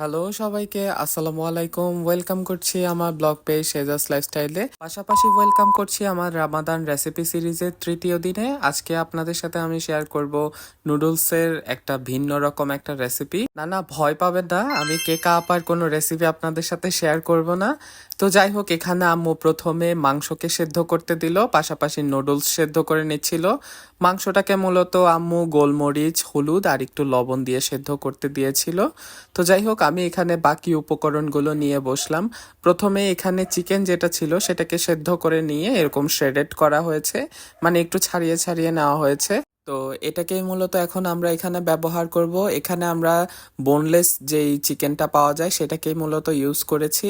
Hello সবাইকে, আসসালামু আলাইকুম। ওয়েলকাম করছি আমার ব্লগ পেজ শেজাস লাইফস্টাইলে পাশাপাশি ওয়েলকাম করছি আমার রামাদান রেসিপি সিরিজের তৃতীয় দিনে। আজকে আপনাদের সাথে আমি শেয়ার করব নুডলসের একটা ভিন্ন রকম একটা রেসিপি না না, ভয় পাবেন না, আমি কেকা আপার কোনো রেসিপি আপনাদের সাথে শেয়ার করব না। তো যাই হোক, এখানে আম্মু প্রথমে মাংসকে সেদ্ধ করতে দিল, পাশাপাশি নুডলস সেদ্ধ করে নিচ্ছিল। মাংসটাকে মূলত আম্মু গোলমরিচ, হলুদ আর একটু লবণ দিয়ে সেদ্ধ করতে দিয়েছিল। তো যাই হোক, আমি এখানে বাকি উপকরণগুলো নিয়ে বসলাম। প্রথমে এখানে চিকেন যেটা ছিল সেটাকে সেদ্ধ করে নিয়ে এরকম শ্রেডেড করা হয়েছে। মানে একটু ছাড়িয়ে ছাড়িয়ে নেওয়া হয়েছে। তো এটাকেই মূলত এখন আমরা এখানে ব্যবহার করব। এখানে আমরা বোনলেস যেই চিকেনটা পাওয়া যায় সেটাকেই মূলত ইউজ করেছি।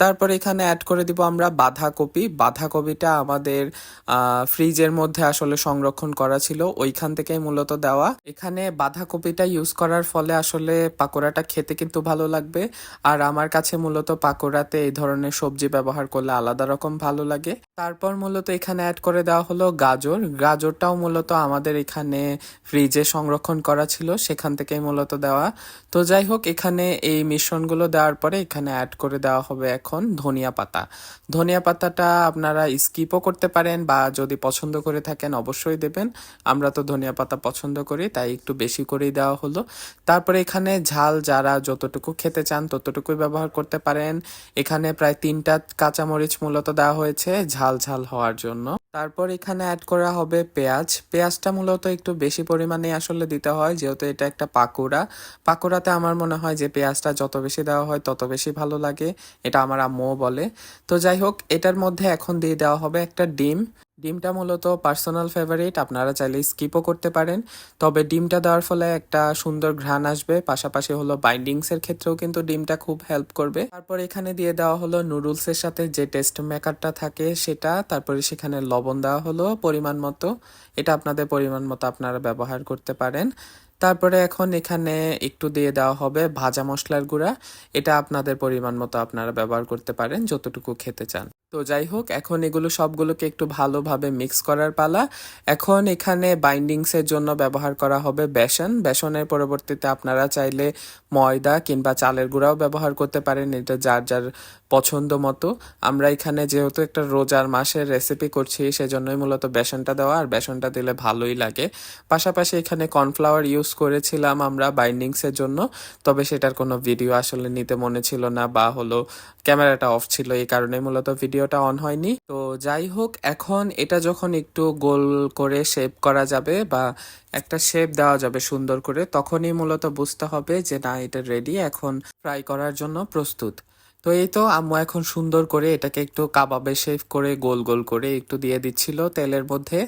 তারপর এখানে অ্যাড করে দিব আমরা বাঁধাকপি। বাঁধাকপিটা আমাদের ফ্রিজের মধ্যে আসলে সংরক্ষণ করা ছিল, ওইখান থেকেই মূলত দেওয়া। এখানে বাঁধাকপিটা ইউজ করার ফলে আসলে পাকোড়াটা খেতে কিন্তু ভালো লাগবে। আর আমার কাছে মূলত পাকোড়াতে এই ধরনের সবজি ব্যবহার করলে আলাদা রকম ভালো লাগে। তারপর মূলত এখানে অ্যাড করে দেওয়া হলো গাজর। গাজরটাও মূলত আমাদের এখানে ফ্রিজে সংরক্ষণ করা ছিল, সেখান থেকেই মূলত দেওয়া। তো যাই হোক, এখানে এই মিশ্রণগুলো দেওয়ার পরে এখানে অ্যাড করে দেওয়া হবে এখন ধনিয়া পাতা। ধনিয়া পাতাটা আপনারা স্কিপও করতে পারেন বা যদি পছন্দ করে থাকেন অবশ্যই দেবেন। আমরা তো ধনিয়া পাতা পছন্দ করি, তাই একটু বেশি করেই দেওয়া হলো। তারপরে এখানে ঝাল যারা যতটুকু খেতে চান ততটুকুই ব্যবহার করতে পারেন। এখানে প্রায় তিনটা কাঁচামরিচ মূলত দেওয়া হয়েছে ঝাল ঝাল হওয়ার জন্য। তারপর এখানে অ্যাড করা হবে পেঁয়াজ। পেঁয়াজটা মূলত একটু বেশি পরিমাণে আসলে দিতে হয়, যেহেতু এটা একটা পাকোড়া। পাকোড়াতে আমার মনে হয় যে পেঁয়াজটা যত বেশি দেওয়া হয় তত বেশি ভালো লাগে, এটা আমার আম্মুও বলে। তো যাই হোক, এটার মধ্যে এখন দিয়ে দেওয়া হবে একটা ডিম। ডিমটা মূলত পার্সোনাল ফেভারিট, আপনারা চাইলে স্কিপও করতে পারেন। তবে ডিমটা দেওয়ার ফলে একটা সুন্দর ঘ্রাণ আসবে, পাশাপাশি হলো বাইন্ডিংস এর ক্ষেত্রেও কিন্তু ডিমটা খুব হেল্প করবে। তারপর এখানে দিয়ে দেওয়া হলো নুডলস এর সাথে যে টেস্ট মেকারটা থাকে সেটা, তারপরে সেখানে লবণ দেওয়া হলো পরিমাণ মতো। এটা আপনাদের পরিমাণ মতো আপনারা ব্যবহার করতে পারেন। তারপরে এখন এখানে একটু দিয়ে দেওয়া হবে ভাজা মশলার গুঁড়া। এটা আপনাদের পরিমাণ মতো আপনারা ব্যবহার করতে পারেন, যতটুকু খেতে চান। তো যাই হোক, এখন এগুলো সবগুলোকে একটু ভালোভাবে মিক্স করার পালা। এখন এখানে বাইন্ডিংসের জন্য ব্যবহার করা হবে বেসন। বেসনের পরবর্তীতে আপনারা চাইলে ময়দা কিংবা চালের গুঁড়াও ব্যবহার করতে পারেন, এটা যার যার পছন্দ মতো। আমরা এখানে যেহেতু একটা রোজার মাসের রেসিপি করছি, সেজন্যই মূলত বেসনটা দেওয়া, আর বেসনটা দিলে ভালোই লাগে। পাশাপাশি এখানে কর্নফ্লাওয়ার ইউজ করেছিলাম আমরা বাইন্ডিংসের জন্য, তবে সেটার কোনো ভিডিও আসলে নিতে মনে ছিল না বা হলো ক্যামেরাটা অফ ছিল, এই কারণে মূলত ভিডিওটা অন হয়নি। তো যাই হোক, এখন এটা যখন একটু গোল করে শেপ করা যাবে বা একটা শেপ দেওয়া যাবে সুন্দর করে, তখনই মূলত বুঝতে হবে যে, না, এটা রেডি এখন ফ্রাই করার জন্য প্রস্তুত। তো এই তো আম্মু এখন সুন্দর করে এটাকে একটু কাবাবে শেপ করে গোল গোল করে একটু দিয়ে দিচ্ছিল তেলের মধ্যে।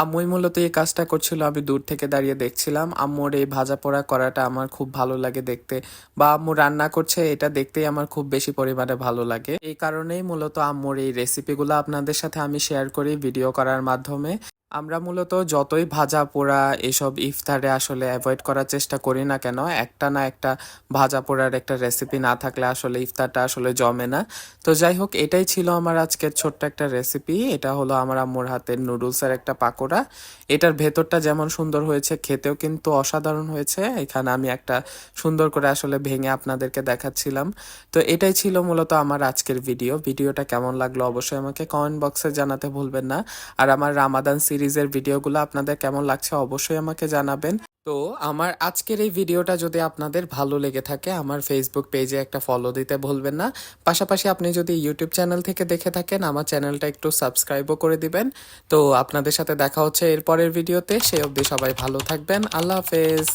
আম্মুই মূলত এই কাজটা করছিল, আমি দূর থেকে দাঁড়িয়ে দেখছিলাম। আম্মুর এই ভাজা পোড়া করাটা আমার খুব ভালো লাগে দেখতে বা আম্মু রান্না করছে এটা দেখতেই আমার খুব বেশি পরিমাণে ভালো লাগে। এই কারণেই মূলত আম্মুর এই রেসিপিগুলো আপনাদের সাথে আমি শেয়ার করি ভিডিও করার মাধ্যমে। আমরা মূলত যতই ভাজা পোড়া এসব ইফতারে আসলে অ্যাভয়েড করার চেষ্টা করি না কেন, একটা না একটা ভাজা পোড়ার একটা রেসিপি না থাকলে আসলে ইফতারটা আসলে জমে না। তো যাই হোক, এটাই ছিল আমার আজকের ছোট্ট একটা রেসিপি এটা হলো আমার আম্মুর হাতের নুডলসের একটা পাকোড়া। এটার ভেতরটা যেমন সুন্দর হয়েছে, খেতেও কিন্তু অসাধারণ হয়েছে। এখানে আমি একটা সুন্দর করে আসলে ভেঙে আপনাদেরকে দেখাচ্ছিলাম। তো এটাই ছিল মূলত আমার আজকের ভিডিও ভিডিওটা কেমন লাগল অবশ্যই আমাকে কমেন্ট বক্সে জানাতে ভুলবেন না। আর আমার রামাদান সিরিজের ভিডিওগুলো আপনাদের কেমন লাগছে অবশ্যই আমাকে জানাবেন। তো আমার আজকের এই ভিডিওটা যদি আপনাদের ভালো লেগে থাকে, আমার ফেসবুক পেজে একটা ফলো দিতে ভুলবেন না। পাশাপাশি আপনি যদি ইউটিউব চ্যানেল থেকে দেখে থাকেন, আমার চ্যানেলটা একটু সাবস্ক্রাইবও করে দিবেন। তো আপনাদের সাথে দেখা হচ্ছে এরপরের ভিডিওতে সেই অবধি সবাই ভালো থাকবেন। আল্লাহ হাফেজ।